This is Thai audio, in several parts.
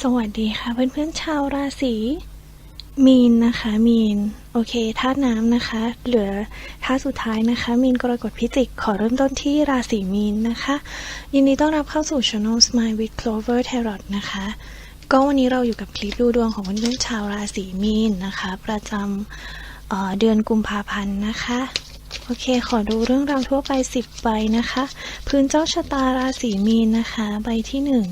สวัสดีค่ะเพื่อนๆชาวราศีมีนนะคะมีนโอเคธาตุน้ำนะคะ เหลือธาตุสุดท้ายนะคะ มีนกรกฎพิจิก ขอเริ่มต้นที่ราศีมีนนะคะ ยินดีต้อนรับเข้าสู่ Channel Smile with Clover Tarot นะคะ ก็วันนี้เราอยู่กับคลิปดูดวงของเพื่อนๆชาวราศีมีนนะคะ ประจำเออเดือนกุมภาพันธ์นะคะโอเค ขอดูเรื่องราวทั่วไป 10 ใบนะคะ พื้นเจ้าชะตาราศีมีนนะคะ ใบที่หนึ่ง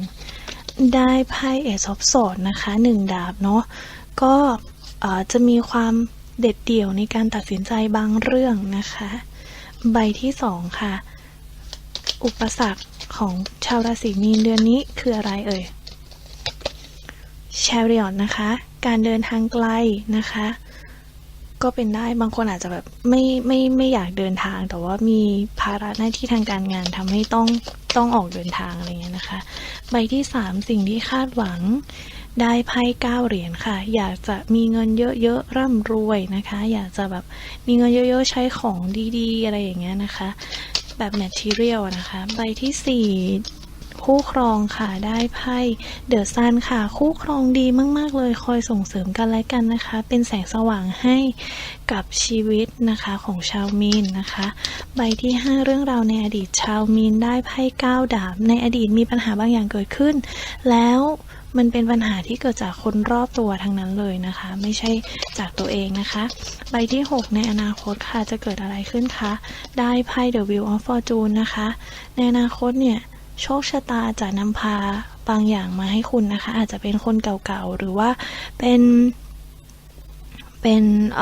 ได้ไพ่เอซอฟสอดนะคะหนึ่งดาบเนาะก็จะมีความเด็ดเดี่ยวในการตัดสินใจบางเรื่องนะคะ ใบที่สองค่ะ อุปสรรคของชาวราศีมีนเดือนนี้คืออะไรเอ่ยชาริออนนะคะ การเดินทางไกลนะคะ ก็เป็นได้บางคนอาจจะแบบไม่ไม่ไม่อยากเดินทาง แต่ว่ามีภาระหน้าที่ทางการงานทำให้ต้องต้องออกเดินทางอะไรเงี้ยนะคะ ใบที่สามสิ่งที่คาดหวังได้ไพ่เก้าเหรียญค่ะ อยากจะมีเงินเยอะๆร่ำรวยนะคะ อยากจะแบบมีเงินเยอะๆใช้ของดีๆ อะไรอย่างเงี้ยนะคะ แบบ material นะคะ ใบที่สี่ คู่ครองค่ะได้ไพ่เดอะซันค่ะ คู่ครองดีมาก ๆ เลยคอยส่งเสริมกันและกันนะคะ เป็นแสงสว่างให้กับชีวิตนะคะของชาวมีนนะคะ ใบที่ 5 เรื่องราวในอดีตชาวมีนได้ไพ่ก้าวดาบ ในอดีตมีปัญหาบางอย่างเกิดขึ้น แล้วมันเป็นปัญหาที่เกิดจากคนรอบตัวทั้งนั้นเลยนะคะ ไม่ใช่จากตัวเองนะคะ ใบที่ 6 ในอนาคตค่ะจะเกิดอะไรขึ้นคะ ได้ไพ่ The Wheel of Fortune นะคะ ในอนาคตเนี่ย โชคชะตาจะนำพาบางอย่างมาให้คุณนะคะ อาจจะเป็นคนเก่าๆ หรือว่าเป็น เป็นเ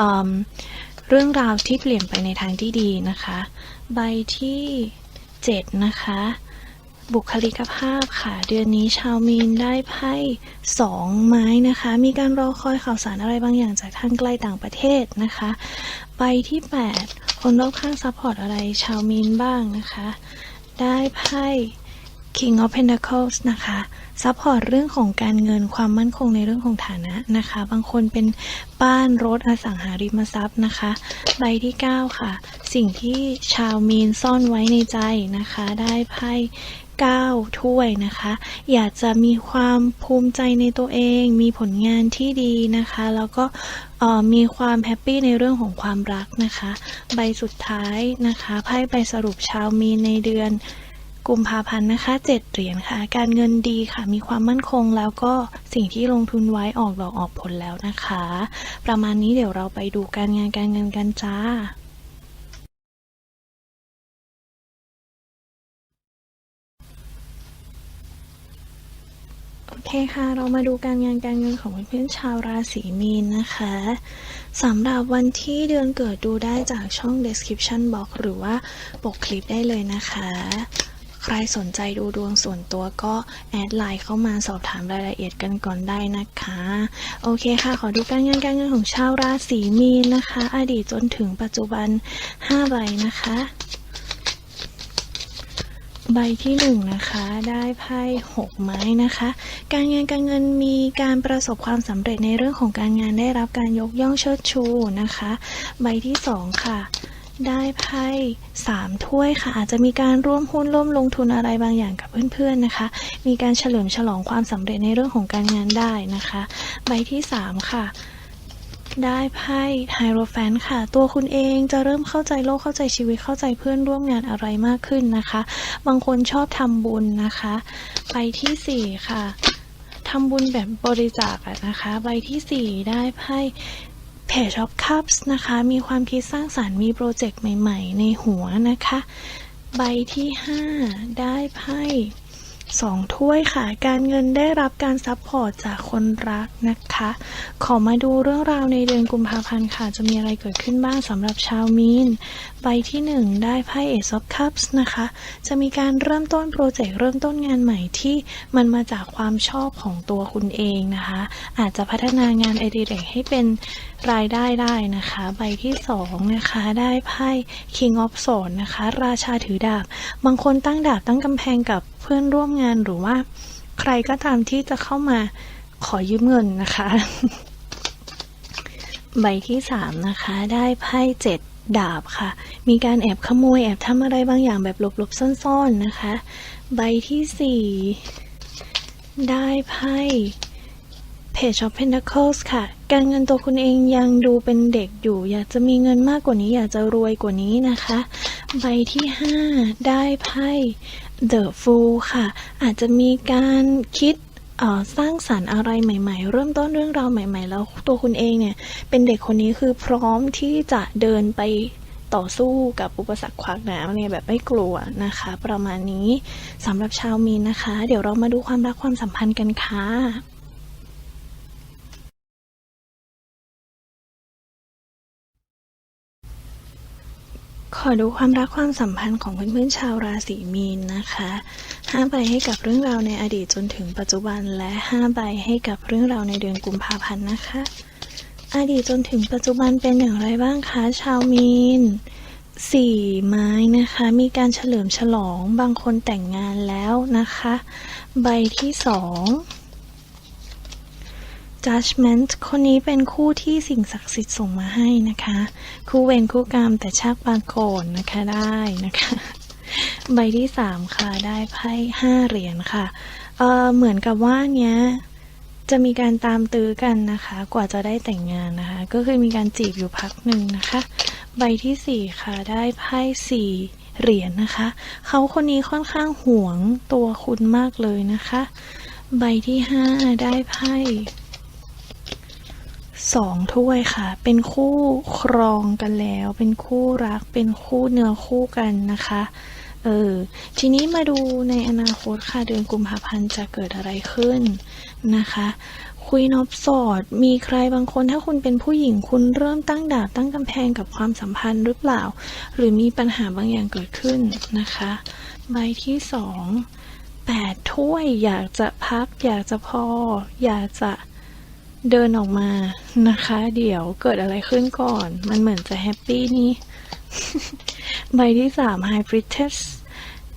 เรื่องราวที่เปลี่ยนไปในทางที่ดีนะคะ ใบที่7นะคะ บุคลิกภาพค่ะ เดือนนี้ชาวมีนได้ไพ่สองไม้นะคะ มีการรอคอยข่าวสารอะไรบางอย่างจากทางไกลต่างประเทศนะคะ ใบที่ 8 คนรอบข้างซัพพอร์ตอะไรชาวมีนบ้างนะคะ ได้ไพ่ King of Pentacles นะคะซัพพอร์ตเรื่องของการเงินความมั่นคงในเรื่องของฐานะนะคะ บางคนเป็นบ้านรถอสังหาริมทรัพย์นะคะ ใบที่ 9 ค่ะ สิ่งที่ชาวมีนซ่อนไว้ในใจนะคะ ได้ไพ่9ถ้วยนะคะ อยากจะมีความภูมิใจในตัวเอง มีผลงานที่ดีนะคะ แล้วก็มีความแฮปปี้ในเรื่องของความรักนะคะ ใบสุดท้ายนะคะ ไพ่ใบสรุปชาวมีนในเดือน กุมภาพันธ์นะคะเจ็ดเหรียญค่ะ การเงินดีค่ะ มีความมั่นคงแล้วก็สิ่งที่ลงทุนไว้ออกดอกออกผลแล้วนะคะ ประมาณนี้เดี๋ยวเราไปดูการงานการเงินกันจ้าโอเคค่ะ เรามาดูการงานการเงินของเพื่อนๆชาวราศีมีนนะคะสำหรับวันที่เดือนเกิดดูได้จากช่อง description box หรือว่าปกคลิปได้เลยนะคะ ใครสนใจดูดวงส่วนตัวก็แอดไลน์เข้ามาสอบถามรายละเอียดกันก่อนได้นะคะ โอเคค่ะ ขอดูการงานการเงินของชาวราศีมีนนะคะ อดีตจนถึงปัจจุบัน5ใบนะคะ ใบที่หนึ่งนะคะ ได้ไพ่หกไม้นะคะ การงานการเงินมีการประสบความสำเร็จในเรื่องของการงานได้รับการยกย่องเชิดชูนะคะ ใบที่สองค่ะ ได้ไพ่สามถ้วยค่ะ อาจจะมีการร่วมหุ้นร่วมลงทุนอะไรบางอย่างกับเพื่อนๆนะคะ มีการเฉลิมฉลองความสำเร็จในเรื่องของการงานได้นะคะ ใบที่สามค่ะได้ไพ่ไฮโรแฟนค่ะ ตัวคุณเองจะเริ่มเข้าใจโลกเข้าใจชีวิตเข้าใจเพื่อนร่วมงานอะไรมากขึ้นนะคะ บางคนชอบทำบุญนะคะ ใบที่สี่ค่ะทำบุญแบบบริจาคนะคะ ใบที่สี่ได้ไพ่ เพจออฟคัพส์นะคะ มีความคิดสร้างสารรค์มีโปรเจกต์ใหม่ ๆ ในหัวนะคะ ใบที่ห้าได้ไพ่ สองถ้วยค่ะ การเงินได้รับการซัพพอร์ตจากคนรักนะคะ ขอมาดูเรื่องราวในเดือนกุมภาพันธ์ค่ะ จะมีอะไรเกิดขึ้นบ้างสำหรับชาวมีน ใบที่หนึ่งได้ไพ่ Ace of Cups นะคะ จะมีการเริ่มต้นโปรเจกต์เริ่มต้นงานใหม่ที่มันมาจากความชอบของตัวคุณเองนะคะ อาจจะพัฒนางานอดิเรกให้เป็นรายได้ได้นะคะ ใบที่สองนะคะได้ไพ่ King of Swords นะคะ ราชาถือดาบ บางคนตั้งดาบตั้งกำแพงกับเพื่อนร่วมงานหรือว่า ใครก็ตามที่จะเข้ามาขอยืมเงินนะคะ ใบที่สามนะคะ ได้ไพ่เจ็ดดาบค่ะ มีการแอบขโมยแอบทำอะไรบางอย่างแบบหลบๆซ่อนๆนะคะ ใบที่สี่ได้ไพ่ Page of Pentacles ค่ะ การเงินตัวคุณเองยังดูเป็นเด็กอยู่ อยากจะมีเงินมากกว่านี้ อยากจะรวยกว่านี้นะคะ ใบที่ 5 ได้ไพ่ The Fool ค่ะ อาจจะมีการคิดสร้างสรรค์อะไรใหม่ ๆ เริ่มต้นเรื่องราวใหม่ ๆ แล้วตัวคุณเองเนี่ย เป็นเด็กคนนี้คือพร้อมที่จะเดินไปต่อสู้กับอุปสรรคขวากหนามเนี่ยแบบไม่กลัวนะคะ ประมาณนี้สำหรับชาวมีนนะคะ เดี๋ยวเรามาดูความรักความสัมพันธ์กันค่ะ ขอดูความรักความสัมพันธ์ของเพื่อนๆชาวราศีมีนนะคะ5ใบให้กับเรื่องราวในอดีตจนถึงปัจจุบันและ5ใบให้กับเรื่องราวในเดือนกุมภาพันธ์นะคะ อดีตจนถึงปัจจุบันเป็นอย่างไรบ้างคะชาวมีนสี่ไม้นะคะ มีการเฉลิมฉลองบางคนแต่งงานแล้วนะคะ ใบที่สอง judgment คนนี้เป็นคู่ที่สิ่งศักดิ์สิทธิ์ส่งมาให้นะคะ คู่เวรคู่กรรมแต่ชาติปางก่อนนะคะได้นะคะ ใบที่สามค่ะได้ไพ่ห้าเหรียญค่ะเออเหมือนกับว่าเนี้ยจะมีการตามตื้อกันนะคะ กว่าจะได้แต่งงานนะคะ ก็คือมีการจีบอยู่พักหนึ่งนะคะ ใบที่สี่ค่ะได้ไพ่สี่เหรียญนะคะ เขาคนนี้ค่อนข้างหวงตัวคุณมากเลยนะคะ ใบที่ห้าได้ไพ่ สองถ้วยค่ะ เป็นคู่ครองกันแล้ว เป็นคู่รัก เป็นคู่เนื้อคู่กันนะคะ เออ ทีนี้มาดูในอนาคตค่ะ เดือนกุมภาพันธ์จะเกิดอะไรขึ้นนะคะ คุยนอบสอด มีใครบางคนถ้าคุณเป็นผู้หญิงคุณเริ่มตั้งดาบตั้งกำแพงกับความสัมพันธ์หรือเปล่า หรือมีปัญหาบางอย่างเกิดขึ้นนะคะ ใบที่สองแปดถ้วยอยากจะพัก อยากจะพอ อยากจะ เดินออกมานะคะ เดี๋ยวเกิดอะไรขึ้นก่อน มันเหมือนจะแฮปปี้นี่ใบที่สาม High Priestess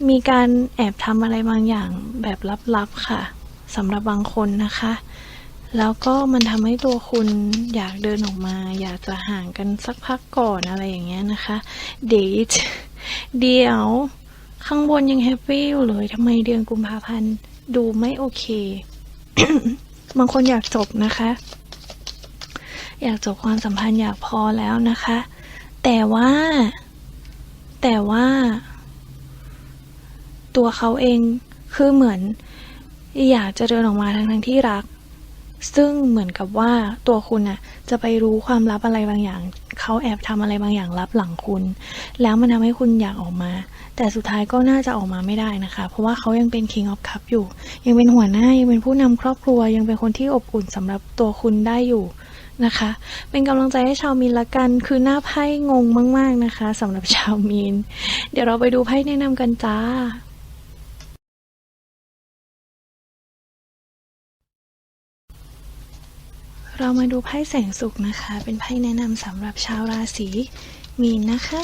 มีการแอบทำอะไรบางอย่างแบบลับๆค่ะสำหรับบางคนนะคะ แล้วก็มันทำให้ตัวคุณอยากเดินออกมา อยากจะห่างกันสักพักก่อนอะไรอย่างเงี้ยนะคะ Date เดี๋ยวข้างบนยังแฮปปี้อยู่เลยทำไมเดือนกุมภาพันธ์ดูไม่โอเค บางคนอยากจบนะคะ อยากจบความสัมพันธ์อยากพอแล้วนะคะ แต่ว่า แต่ว่า ตัวเขาเองคือเหมือน อยากจะเดินออกมาทั้งทั้งที่รัก ซึ่งเหมือนกับว่าตัวคุณน่ะจะไปรู้ความลับอะไรบางอย่าง เขาแอบทำอะไรบางอย่างลับหลังคุณ แล้วมันทำให้คุณอยากออกมา แต่สุดท้ายก็น่าจะออกมาไม่ได้นะคะ เพราะว่าเขายังเป็น King of Cup อยู่ ยังเป็นหัวหน้า ยังเป็นผู้นำครอบครัว ยังเป็นคนที่อบอุ่นสำหรับตัวคุณได้อยู่นะคะ เป็นกำลังใจให้ชาวมีนละกัน คือหน้าไพ่งงมาก ๆนะคะสำหรับชาวมีน เดี๋ยวเราไปดูไพ่แนะนำกันจ้า เรามาดูไพ่แสงสุขนะคะ เป็นไพ่แนะนำสำหรับชาวราศีมีนนะคะ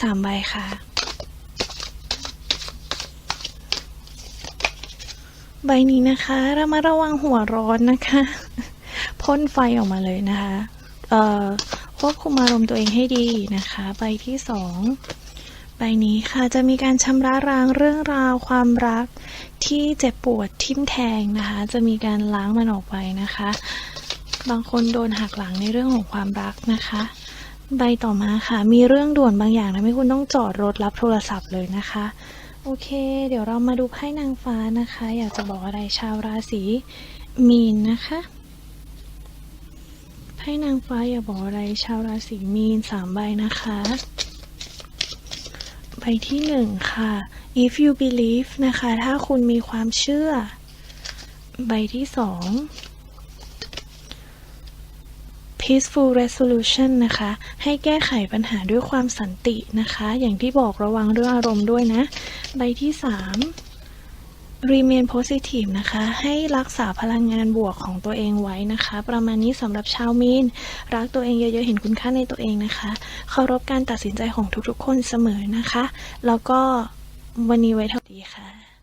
สามใบค่ะ ใบนี้นะคะเรามาระวังหัวร้อนนะคะ พ่นไฟออกมาเลยนะคะ เอ่อ ควบคุมอารมณ์ตัวเองให้ดีนะคะ ใบที่สอง ใบนี้ค่ะจะมีการชำระล้างเรื่องราวความรักที่เจ็บปวดทิ่มแทงนะคะ จะมีการล้างมันออกไปนะคะ บางคนโดนหักหลังในเรื่องของความรักนะคะ ใบต่อมาค่ะ มีเรื่องด่วนบางอย่างทำให้คุณต้องจอดรถรับโทรศัพท์เลยนะคะ โอเค เดี๋ยวเรามาดูไพ่นางฟ้านะคะ อยากจะบอกอะไรชาวราศีมีนนะคะไพ่นางฟ้าอยากบอกอะไรชาวราศีมีนสามใบนะคะ ไปที่หนึ่งค่ะ if you believe นะคะ ถ้าคุณมีความเชื่อ ใบที่สอง peaceful resolution นะคะ ให้แก้ไขปัญหาด้วยความสันตินะคะ อย่างที่บอกระวังเรื่องอารมณ์ด้วยนะ ใบที่สาม remain positive นะคะ ให้รักษาพลังงานบวกของตัวเองไว้นะคะ ประมาณนี้สำหรับชาวมีน รักตัวเองเยอะๆ เห็นคุณค่าในตัวเองนะคะ เคารพการตัดสินใจของทุกๆ คนเสมอนะคะ แล้วก็วันนี้ไว้เท่านี้ค่ะ